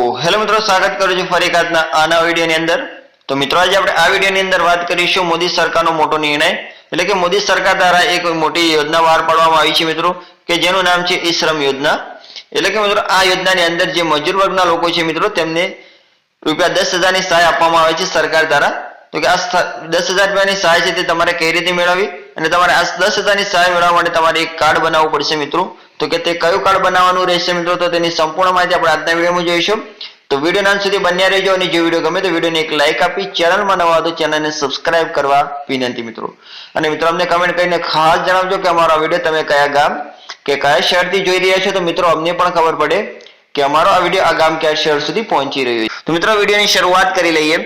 Hello મિત્રો, સ્વાગત કરું છું ફરી આજના આના વિડીયોની અંદર. તો મિત્રો, આજે આપણે આ વિડીયોની અંદર વાત કરીશું મોદી સરકારનો મોટો નિર્ણય. એટલે કે મોદી સરકાર દ્વારા એક મોટી યોજના બહાર પાડવામાં આવી છે મિત્રો, કે જેનું નામ છે ઈ શ્રમ યોજના. એટલે કે મિત્રો, આ યોજનાની અંદર જે મજૂર વર્ગના લોકો છે મિત્રો, તેમને રૂપિયા દસ હજારની સહાય આપવામાં આવે છે સરકાર દ્વારા. તો કે આ દસ હજાર રૂપિયાની સહાય છે તે તમારે કઈ રીતે મેળવવી? અને તમારે આ દસ હજારની સહાય મેળવવા માટે તમારે એક કાર્ડ બનાવવું પડશે મિત્રો. તો કે તે કયું કાર્ડ બનાવવાનું રહેશે મિત્રો? તો તેની સંપૂર્ણ માહિતી આપણે આજના વિડીયોમાં જોઈશું. તો વીડિયો અંત સુધી બન્યા રહેજો અને જો વીડિયો ગમે તો વિડીયોને એક લાઈક આપી ચેનલમાં નવા તો ચેનલને સબસ્ક્રાઇબ કરવા વિનંતી મિત્રો. અને મિત્રો, અમને કમેન્ટ કરીને ખાસ જણાવજો કે અમારો વીડિયો તમે કયા ગામ કે કયા શહેરથી જોઈ રહ્યા છો? તો મિત્રો, અમને પણ ખબર પડે કે અમારો આ વીડિયો આ ગામ કયા શહેર સુધી પહોંચી રહ્યો છે. તો મિત્રો વિડીયોની શરૂઆત કરી લઈએ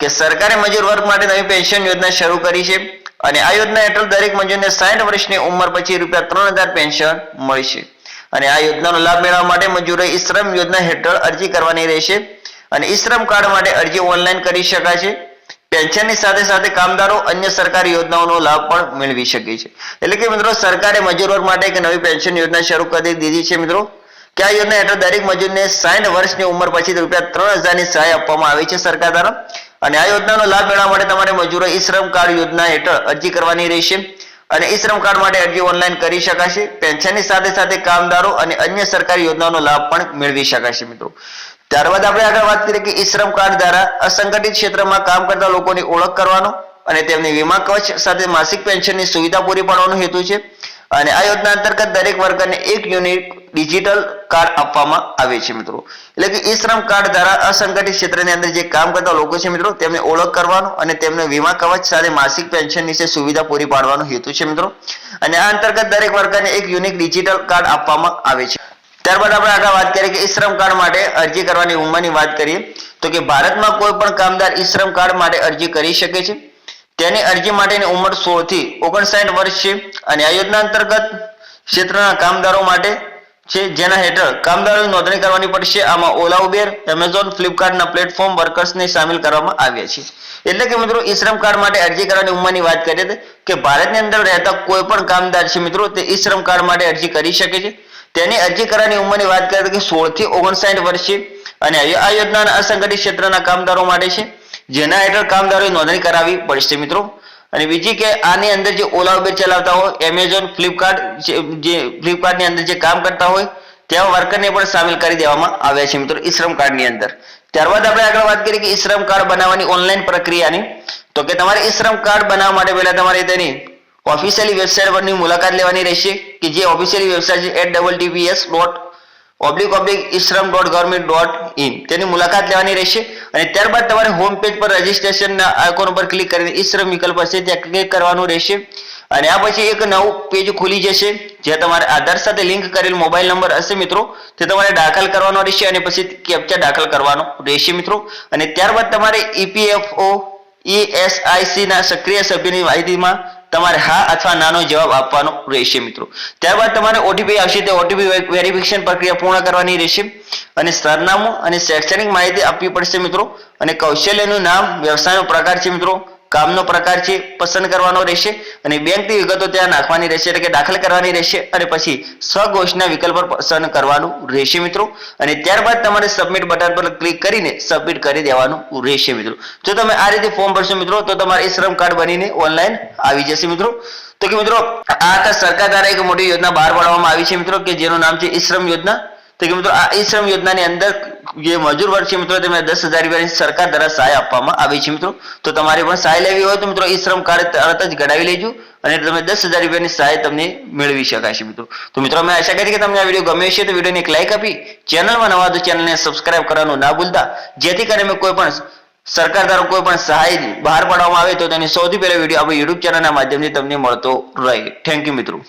કે સરકારે મજૂર વર્ગ માટે નવી પેન્શન યોજના શરૂ કરી છે. અને આ યોજના હેઠળ દરેક મજૂરને સાઠ વર્ષની ઉંમર પછી રૂપિયા ત્રણ હજાર પેન્શન મળશે. અને આ યોજનાનો લાભ મેળવવા માટે મજૂરોએ ઈ યોજના હેઠળ અરજી કરવાની રહેશે. અને ઈ કાર્ડ માટે અરજી ઓનલાઈન કરી શકાશે પેન્શનની સાથે સાથે કામદારો અન્ય સરકારી યોજનાઓનો લાભ પણ મેળવી શકે છે. એટલે કે મિત્રો, સરકારે મજૂરો માટે એક નવી પેન્શન યોજના શરૂ કરી દીધી છે મિત્રો. કે આ યોજના હેઠળ દરેક મજૂરને સાઠ વર્ષની ઉંમર પછી રૂપિયા ત્રણ હજારની સહાય આપવામાં આવી છે સરકાર દ્વારા. અને આ યોજનાનો લાભ મેળવવા માટે તમારે મજૂરો ઈ શ્રમ કાર્ડ યોજના હેઠળ અરજી કરવાની રહેશે. અને ઈ શ્રમ કાર્ડ માટે અરજી ઓનલાઈન કરી શકાશે, પેન્શનની સાથે સાથે કામદારો અને અન્ય સરકારી યોજનાઓનો લાભ પણ મેળવી શકાશે મિત્રો. ત્યારબાદ આપણે આગળ વાત કરીએ કે ઈ શ્રમ કાર્ડ દ્વારા અસંગઠિત ક્ષેત્રમાં કામ કરતા લોકોની ઓળખ કરવાનો અને તેમની વીમા કવચ સાથે માસિક પેન્શનની સુવિધા પૂરી પાડવાનો હેતુ છે. અને આ યોજના અંતર્ગત દરેક વર્ગને એક યુનિટ ડિજિટલ કાર્ડ આપવામાં આવે છે મિત્રો. એટલે કે ઈ શ્રમ કાર્ડ દ્વારા અસંગઠિત ક્ષેત્રની અંદર જે કામ કરતા લોકો છે મિત્રો, તેમને ઓળખ કરવાનો અને તેમને વીમા કવચ સાથે માસિક પેન્શન વિશે સુવિધા પૂરી પાડવાનો હેતુ છે મિત્રો. અને આ અંતર્ગત દરેક વર્ગને એક યુનિક ડિજિટલ કાર્ડ આપવામાં આવે છે. ત્યારબાદ આપણે આગળ વાત કરીએ કે ઈ શ્રમ કાર્ડ માટે અરજી કરવાની ઉંમરની વાત કરીએ, તો કે ભારતમાં કોઈ પણ કામદાર ઈ શ્રમ કાર્ડ માટે અરજી કરી શકે છે. તેની અરજી માટેની ઉંમર 16 થી ઓગણસાઠ વર્ષ છે અને આ યોજના અંતર્ગત ક્ષેત્રના કામદારો માટે છે જેના હેઠળ કામદારોની નોંધણી કરવાની પડશે. આમાં ઓલા, ઉબેર, એમેઝોન, ફ્લિપકાર્ટના પ્લેટફોર્મ વર્કર્સને સામેલ કરવામાં આવ્યા છે. એટલે કે મિત્રો ઈ શ્રમ કાર્ડ માટે અરજી કરવાની ઉંમરની વાત કરીએ તો કે ભારતની અંદર રહેતા કોઈ પણ કામદાર છે મિત્રો, તે ઈ શ્રમ કાર્ડ માટે અરજી કરી શકે છે. તેની અરજી કરવાની ઉંમરની વાત કરીએ તો કે સોળથી ઓગણસાઠ વર્ષે અને આ યોજનાના અસંગઠિત ક્ષેત્રના કામદારો માટે છે. જેના હેઠળ કામદારોએ નોંધણી કરાવવી પડશે મિત્રો. અને બીજી કે આની અંદર જે ઓલા ઉબેર ચલાવતા હોય એમેઝોન ફ્લિપકાર્ટ જે ફ્લિપકાર્ટની અંદર જે કામ કરતા હોય તેવા વર્કરને પણ સામેલ કરી દેવામાં આવ્યા છે મિત્રો ઈશ્રમ શ્રમ કાર્ડની અંદર. ત્યારબાદ આપણે આગળ વાત કરીએ કે ઈશ્રમ કાર્ડ બનાવવાની ઓનલાઈન પ્રક્રિયાની. તો કે તમારે ઈશ્રમ કાર્ડ બનાવવા માટે પહેલા તમારે તેની ઓફિશિયલી વેબસાઇટ પરની મુલાકાત લેવાની રહેશે, કે જે ઓફિશિયલી વેબસાઇટ છે at double TPS dot oblique oblique eShram dot government dot in તેની મુલાકાત લેવાની રહેશે અને ત્યારબાદ તમારે હોમ પેજ પર રજીસ્ટ્રેશનના આઇકોન ઉપર ક્લિક કરીને ઈશ્રમ વિકલ્પ હશે ત્યાં ક્લિક કરવાનું રહેશે. અને આ પછી એક નવું પેજ ખુલી જશે જે તમારે આધાર સાથે લિંક કરેલ મોબાઈલ નંબર હશે મિત્રો. તે તમારે દાખલ કરવાનો રહેશે અને પછી કેપ્ચા દાખલ કરવાનો રહેશે મિત્રો. અને ત્યારબાદ તમારે ઈપીએફઓ ઈએસઆઈસી ના સક્રિય સભ્યની માહિતીમાં તમારે હા અથવા નાનો જવાબ આપવાનો રહેશે મિત્રો. ત્યારબાદ તમારે ઓટીપી આવશે તે ઓટીપી વેરિફિકેશન પ્રક્રિયા પૂર્ણ કરવાની રહેશે અને સરનામું અને શૈક્ષણિક માહિતી આપવી પડશે મિત્રો અને કૌશલ્યનું નામ, વ્યવસાયનો પ્રકાર છે મિત્રો. કામનો પ્રકાર છે પસંદ કરવાનો રહેશે અને બેંકની વિગતો ત્યાં નાખવાની રહેશે એટલે કે દાખલ કરવાની રહેશે અને પછી સ્વઘોષના વિકલ્પ પર પસંદ કરવાનું રહેશે મિત્રો. અને ત્યારબાદ તમારે સબમિટ બટન પર ક્લિક કરીને સબમિટ કરી દેવાનું રહેશે મિત્રો. જો તમે આ રીતે ફોર્મ ભરશો મિત્રો, તો તમારે એ શ્રમ કાર્ડ બનીને ઓનલાઈન આવી જશે મિત્રો. તો કે મિત્રો, આ સરકાર દ્વારા એક મોટી યોજના બહાર પાડવામાં આવી છે મિત્રો, કે જેનું નામ છે ઈ શ્રમ યોજના. તો કે મિત્રો, આ ઈ શ્રમ યોજનાની અંદર જે મજૂર વર્ગ છે મિત્રો, તેમને દસ હજાર રૂપિયાની સરકાર દ્વારા સહાય આપવામાં આવી છે મિત્રો. તો તમારે પણ સહાય લેવી હોય તો મિત્રો, ઈ શ્રમ કાર્ડ તરત જ કઢાવી લેજો અને તમે દસ હજાર રૂપિયાની સહાય તમને મેળવી શકાય છે મિત્રો. તો મિત્રો, અમે આશા કરી કે તમને આ વીડિયો ગમ્યો છે તો વિડીયોને એક લાઈક આપી, ચેનલમાં નવા તો ચેનલને સબસ્ક્રાઇબ કરવાનું ના ભૂલતા. જેથી કરીને કોઈ પણ સરકાર દ્વારા કોઈ પણ સહાય બહાર પાડવામાં આવે તો તેની સૌથી પહેલા વીડિયો આપણે યુટ્યુબ ચેનલના માધ્યમથી તમને મળતો રહે. થેન્ક યુ મિત્રો.